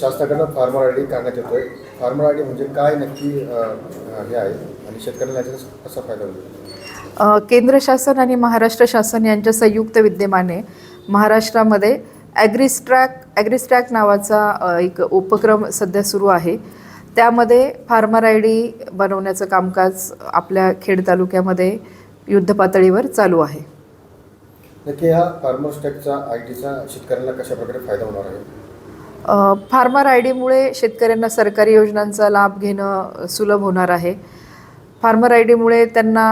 शासनाकडनं farmer I D काढण्यात येतोय. Farmer I D म्हणजे काय नक्की हे आहे आणि शेतकऱ्यांना याचा कसा फायदा होईल? केंद्र शासन आणि महाराष्ट्र शासन यांच्या संयुक्त विद्यमाने महाराष्ट्रामध्ये ॲग्रिस्ट्रॅक ॲग्रिस्ट्रॅक नावाचा एक उपक्रम सध्या सुरू आहे. त्यामध्ये फार्मर आय डी बनवण्याचं कामकाज आपल्या खेड तालुक्यामध्ये युद्धपातळीवर चालू आहे. नक्की ह्या फार्मर स्टॅकचा आय टीचा शेतकऱ्यांना कशा प्रकारे फायदा होणार आहे? फार्मर आय डीमुळे शेतकऱ्यांना सरकारी योजनांचा लाभ घेणं सुलभ होणार आहे. फार्मर आय डीमुळे त्यांना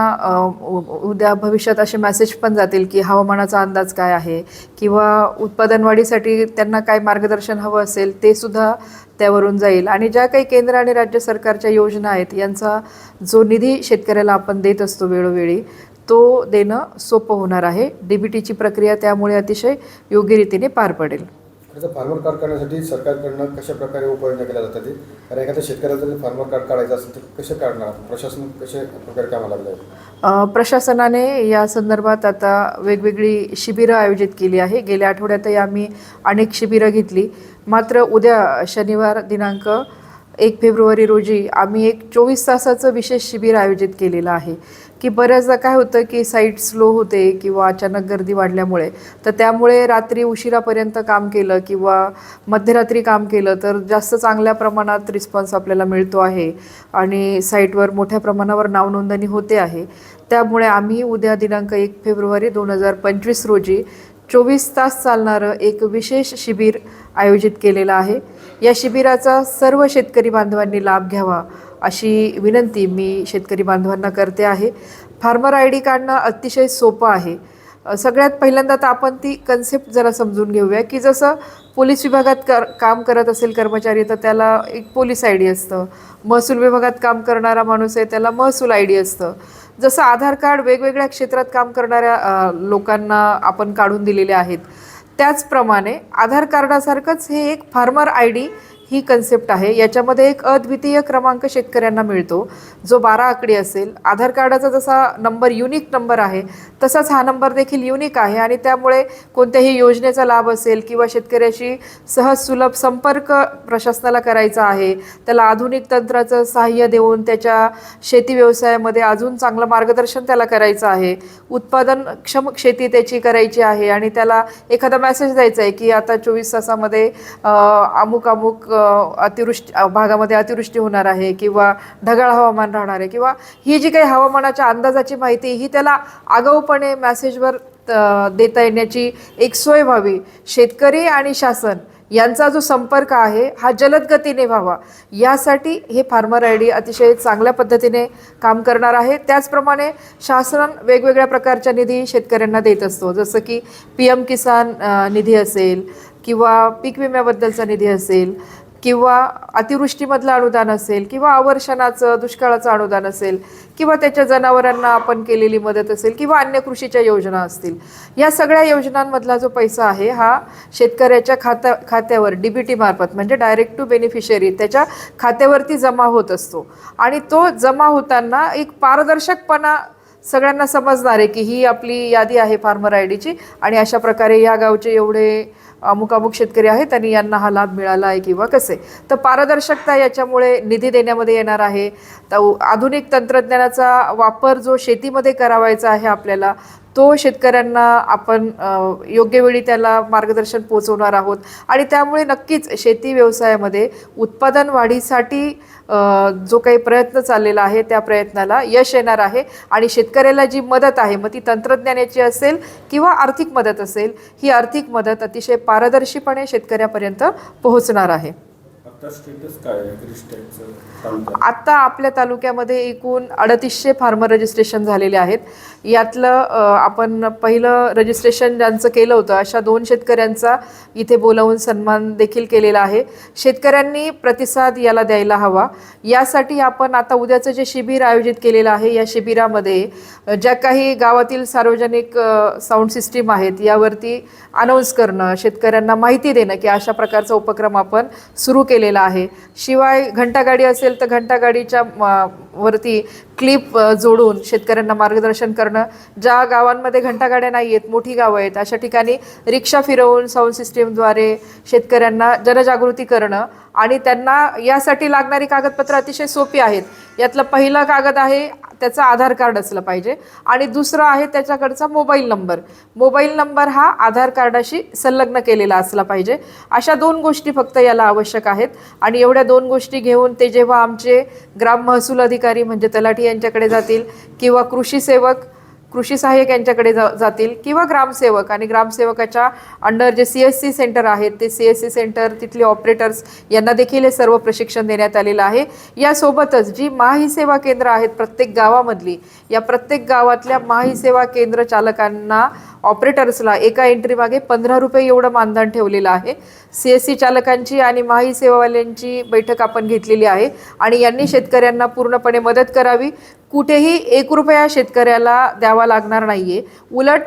उ- उद्या भविष्यात असे मेसेज पण जातील की हवामानाचा अंदाज काय आहे किंवा उत्पादन वाढीसाठी त्यांना काय मार्गदर्शन हवं असेल ते सुद्धा त्यावरून जाईल. आणि ज्या काही केंद्र आणि राज्य सरकारच्या योजना आहेत यांचा जो निधी शेतकऱ्याला आपण देत असतो वेळोवेळी तो देणं सोपं होणार आहे. डी बी टीची प्रक्रिया त्यामुळे अतिशय योग्य रीतीने पार पडेल. त्याचा फार्मर कार्ड काढण्यासाठी सरकारकडनं कशा प्रकारे उपाययोजना केल्या जातात ते? कारण एखाद्या शेतकऱ्याचं जर फार्मर कार्ड काढायचं असेल तर कसं काढणार प्रशासन कसे प्रकारे कामाला लागलं आहे प्रशासनाने या संदर्भात आता वेगवेगळी शिबिरं आयोजित केली आहे. गेल्या आठवड्यातही आम्ही अनेक शिबिरं घेतली. मात्र उद्या शनिवार दिनांक एक फेब्रुवारी रोजी आम्ही एक चोवीस तासाचं विशेष शिबिर आयोजित केलेलं आहे. की बऱ्याचदा काय होतं की साईट स्लो होते किंवा अचानक गर्दी वाढल्यामुळे. तर त्यामुळे रात्री उशिरापर्यंत काम केलं किंवा मध्यरात्री काम केलं तर जास्त चांगल्या प्रमाणात रिस्पॉन्स आपल्याला मिळतो आहे. आणि साईटवर मोठ्या प्रमाणावर नावनोंदणी होते आहे. त्यामुळे आम्ही उद्या दिनांक एक फेब्रुवारी दोन हजार पंचवीस रोजी चोवीस तास चालणारं एक विशेष शिबिर आयोजित केलेलं आहे. या शिबिराचा सर्व शेतकरी बांधवांनी लाभ घ्यावा अशी विनंती मी शेतकरी बांधवांना करते आहे. फार्मर आय डी काढणं अतिशय सोपं आहे. सगळ्यात पहिल्यांदा तर आपण ती कन्सेप्ट जरा समजून घेऊया की जसं पोलीस विभागात कर काम करत असेल कर्मचारी तर त्याला एक पोलीस आय डी असतं. महसूल विभागात काम करणारा माणूस आहे त्याला महसूल आय डी असतं. जसं आधार कार्ड वेगवेगळ्या क्षेत्रात काम करणाऱ्या लोकांना आपण काढून दिलेले आहेत. त्याचप्रमाणे आधार कार्डासारखंच हे एक फार्मर आय डी ही कन्सेप्ट आहे. याच्यामध्ये एक अद्वितीय क्रमांक शेतकऱ्यांना मिळतो. जो बारा आकडी असेल आधार कार्डाचा जसा नंबर युनिक नंबर आहे तसाच हा नंबर देखील युनिक आहे आणि त्यामुळे कोणत्याही योजनेचा लाभ असेल किंवा शेतकऱ्याशी सहज सुलभ संपर्क प्रशासनाला करायचा आहे त्याला आधुनिक तंत्राचं सहाय्य देऊन त्याच्या शेती व्यवसायामध्ये अजून चांगलं मार्गदर्शन त्याला करायचं आहे. उत्पादन क्षम शेती त्याची करायची आहे आणि त्याला एखादा मेसेज द्यायचा आहे की आता चोवीस तासामध्ये अमुक अमुक अतिवृष्टी भागामध्ये अतिवृष्टी होणार आहे किंवा ढगाळ हवामान राहणार आहे किंवा ही जी काही हवामानाच्या अंदाजाची माहिती ही त्याला आगाऊपणे मॅसेजवर देता येण्याची एक सोय व्हावी. शेतकरी आणि शासन यांचा जो संपर्क आहे हा जलद गतीने व्हावा. यासाठी हे फार्मर आय डी अतिशय चांगल्या पद्धतीने काम करणार आहे. त्याचप्रमाणे शासन वेगवेगळ्या प्रकारच्या निधी शेतकऱ्यांना देत असतो. जसं की पी एम किसान निधी असेल किंवा पीक विम्याबद्दलचा निधी असेल किंवा अतिवृष्टीमधलं अनुदान असेल किंवा आवर्षणाचं दुष्काळाचं अनुदान असेल किंवा त्याच्या जनावरांना आपण केलेली मदत असेल किंवा अन्य कृषीच्या योजना असतील या सगळ्या योजनांमधला जो पैसा आहे हा शेतकऱ्याच्या खाता खात्यावर डी बी टी मार्फत म्हणजे डायरेक्ट टू बेनिफिशरी त्याच्या खात्यावरती जमा होत असतो. आणि तो जमा होताना एक पारदर्शकपणा सगळ्यांना समजणार आहे की ही आपली यादी आहे फार्मर आय डीची आणि अशा प्रकारे या गावचे एवढे अमुक अमुक शेतकरी आहेत आणि यांना हा लाभ मिळाला आहे किंवा कसे? तर पारदर्शकता याच्यामुळे निधी देण्यामध्ये येणार आहे. तर आधुनिक तंत्रज्ञानाचा वापर जो शेतीमध्ये करावायचा आहे आपल्याला तो शेतकऱ्यांना आपण योग्य वेळी त्याला मार्गदर्शन पोचवणार आहोत. आणि त्यामुळे नक्कीच शेती व्यवसायामध्ये उत्पादन वाढीसाठी जो काही प्रयत्न चाललेला आहे त्या प्रयत्नाला यश येणार आहे. आणि शेतकऱ्याला जी मदत आहे मग ती तंत्रज्ञानाची असेल किंवा आर्थिक मदत असेल ही आर्थिक मदत अतिशय पारदर्शीपणे शेतकऱ्यापर्यंत पोहोचणार आहे. आता स्टेटस काय आहे? आत्ता आपल्या तालुक्यामध्ये एकूण अडतीसशे फार्मर रजिस्ट्रेशन झालेले आहेत. यातलं आपण पहिलं रजिस्ट्रेशन ज्यांचं केलं होतं अशा दोन शेतकऱ्यांचा इथे बोलावून सन्मान देखील केलेला आहे. शेतकऱ्यांनी प्रतिसाद याला द्यायला हवा. यासाठी आपण आता उद्याचं जे शिबिर आयोजित केलेलं आहे या शिबिरामध्ये ज्या काही गावातील सार्वजनिक साऊंड सिस्टीम आहेत यावरती अनाऊन्स करणं शेतकऱ्यांना माहिती देणं की अशा प्रकारचा उपक्रम आपण सुरू केलेला आहे. शिवाय घंटागाडी असेल तर घंटागाडीच्या वरती क्लिप जोडून शेतकऱ्यांना मार्गदर्शन करणं. ज्या गावांमध्ये घंटागाड्या नाही आहेत मोठी गावं आहेत अशा ठिकाणी रिक्षा फिरवून साऊंड सिस्टीमद्वारे शेतकऱ्यांना जनजागृती करणं आणि त्यांना यासाठी लागणारी कागदपत्रं अतिशय सोपी आहेत. यातलं पहिलं कागद आहे त्याचं आधार कार्ड असलं पाहिजे. आणि दुसरं आहे त्याच्याकडचा मोबाईल नंबर. मोबाईल नंबर हा आधार कार्डाशी संलग्न केलेला असला पाहिजे. अशा दोन गोष्टी फक्त याला आवश्यक आहेत. आणि एवढ्या दोन गोष्टी घेऊन ते जेव्हा आमचे ग्राम महसूल अधिकारी म्हणजे तलाठी यांच्याकडे जातील किंवा कृषी सेवक कृषी सहाय्यक यांच्याकडे जा जातील किंवा ग्रामसेवक. आणि ग्रामसेवकाच्या अंडर जे सी एस सी सेंटर आहेत ते सी एस सी सेंटर तिथले ऑपरेटर्स यांना देखील हे सर्व प्रशिक्षण देण्यात आलेलं आहे. यासोबतच जी माही सेवा केंद्र आहेत प्रत्येक गावामधली या प्रत्येक गावातल्या माही सेवा केंद्र चालकांना ऑपरेटर्सला एका एंट्री मागे पंधरा रुपये एवढं मानधन ठेवलेलं आहे. सी एस सी चालकांची आणि माही सेवावाल्यांची बैठक आपण घेतलेली आहे. आणि यांनी शेतकऱ्यांना पूर्णपणे मदत करावी. कुठेही एक रुपया शेतकऱ्याला द्यावा लागणार नाही आहे उलट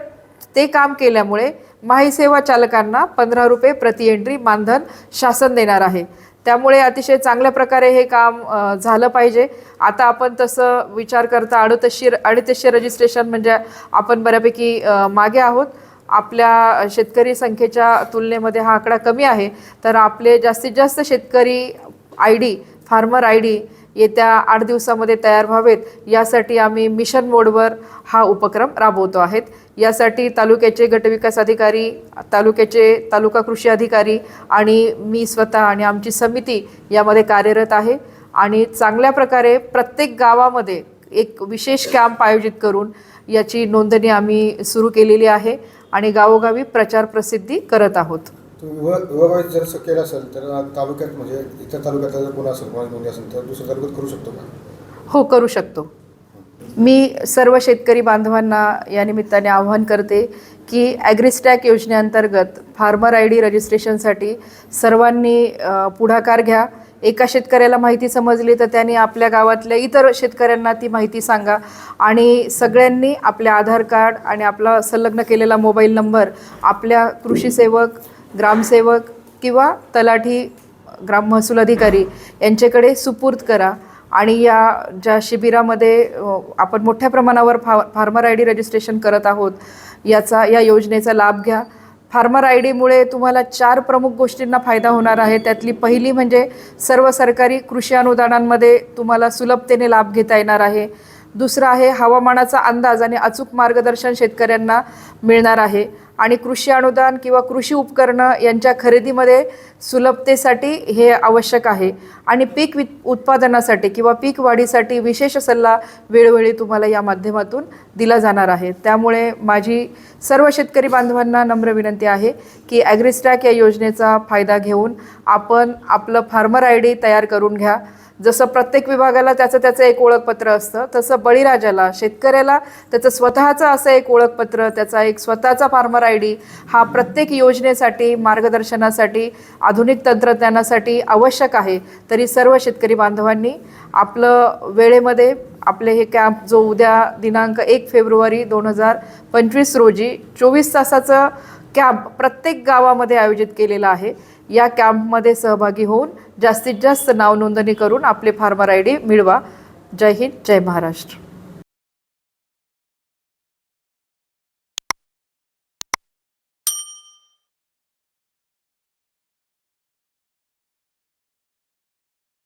ते काम केल्यामुळे माही सेवा चालकांना पंधरा रुपये प्रति एंट्री मानधन शासन देणार आहे. त्यामुळे अतिशय चांगल्या प्रकारे हे काम झालं पाहिजे. आता आपण तसं विचार करता अडुतशे अडीचशे रजिस्ट्रेशन म्हणजे आपण बऱ्यापैकी मागे आहोत. आपल्या शेतकरी संख्येच्या तुलनेमध्ये हा आकडा कमी आहे. तर आपले जास्तीत जास्त शेतकरी I D farmer I D येत्या आठ दिवसामध्ये तयार व्हावेत. यासाठी आम्ही मिशन मोडवर हा उपक्रम राबवतो आहेत. यासाठी तालुक्याचे गटविकास अधिकारी तालुक्याचे तालुका कृषी अधिकारी आणि मी स्वतः आणि आमची समिती यामध्ये कार्यरत आहे. आणि चांगल्या प्रकारे प्रत्येक गावामध्ये एक विशेष कॅम्प आयोजित करून याची नोंदणी आम्ही सुरू केलेली आहे. आणि गावोगावी प्रचार प्रसिद्धी करत आहोत. विभागात जर केलं असेल तर तालुक्यात म्हणजे इतर तालुक्यातला जर कोण असेल कोणाची नोंदी असेल तर दुसऱ्या तालुक्यात करू शकतो का? हो करू शकतो. मी सर्व शेतकरी बांधवांना या निमित्ताने आवाहन करते की ॲग्रिस्टॅक योजनेअंतर्गत फार्मर आय डी रजिस्ट्रेशनसाठी सर्वांनी पुढाकार घ्या. एका शेतकऱ्याला माहिती समजली तर त्याने आपल्या गावातल्या इतर शेतकऱ्यांना ती माहिती सांगा. आणि सगळ्यांनी आपले आधार कार्ड आणि आपला संलग्न केलेला मोबाईल नंबर आपल्या कृषी सेवक ग्रामसेवक किंवा तलाठी ग्राम महसूल अधिकारी यांच्याकडे सुपूर्द करा. आणि या ज्या शिबिरामध्ये आपण मोठ्या प्रमाणावर फा फार्मर आय डी रजिस्ट्रेशन करत आहोत याचा या योजनेचा लाभ घ्या. फार्मर आय डीमुळे तुम्हाला चार प्रमुख गोष्टींना फायदा होणार आहे. त्यातली पहिली म्हणजे सर्व सरकारी कृषी अनुदानांमध्ये तुम्हाला सुलभतेने लाभ घेता येणार आहे. दुसरं आहे हवामानाचा अंदाज आणि अचूक मार्गदर्शन शेतकऱ्यांना मिळणार आहे. आणि कृषी अनुदान किंवा कृषी उपकरणं यांच्या खरेदीमध्ये सुलभतेसाठी हे आवश्यक आहे. आणि पीक वि उत्पादनासाठी किंवा पीक वाढीसाठी विशेष सल्ला वेळोवेळी तुम्हाला या माध्यमातून दिला जाणार आहे. त्यामुळे माझी सर्व शेतकरी बांधवांना नम्र विनंती आहे की ॲग्रिस्टॅक या योजनेचा फायदा घेऊन आपण आपलं फार्मर आय डी तयार करून घ्या. जसं प्रत्येक विभागाला त्याचं त्याचं एक ओळखपत्र असतं तसं बळीराजाला शेतकऱ्याला त्याचं स्वतःचं असं एक ओळखपत्र त्याचा एक स्वतःचा फार्मर आय डी हा प्रत्येक योजनेसाठी मार्गदर्शनासाठी आधुनिक तंत्रज्ञानासाठी आवश्यक आहे. तरी सर्व शेतकरी बांधवांनी आपलं वेळेमध्ये आपले हे कॅम्प जो उद्या दिनांक एक फेब्रुवारी दोन हजार पंचवीस रोजी चोवीस तासाचं कॅम्प प्रत्येक गावामध्ये आयोजित केलेलं आहे. या कॅम्पमध्ये सहभागी होऊन जास्तीत जास्त नाव नोंदणी करून आपले फार्मर आय डी मिळवा. जय हिंद जय महाराष्ट्र.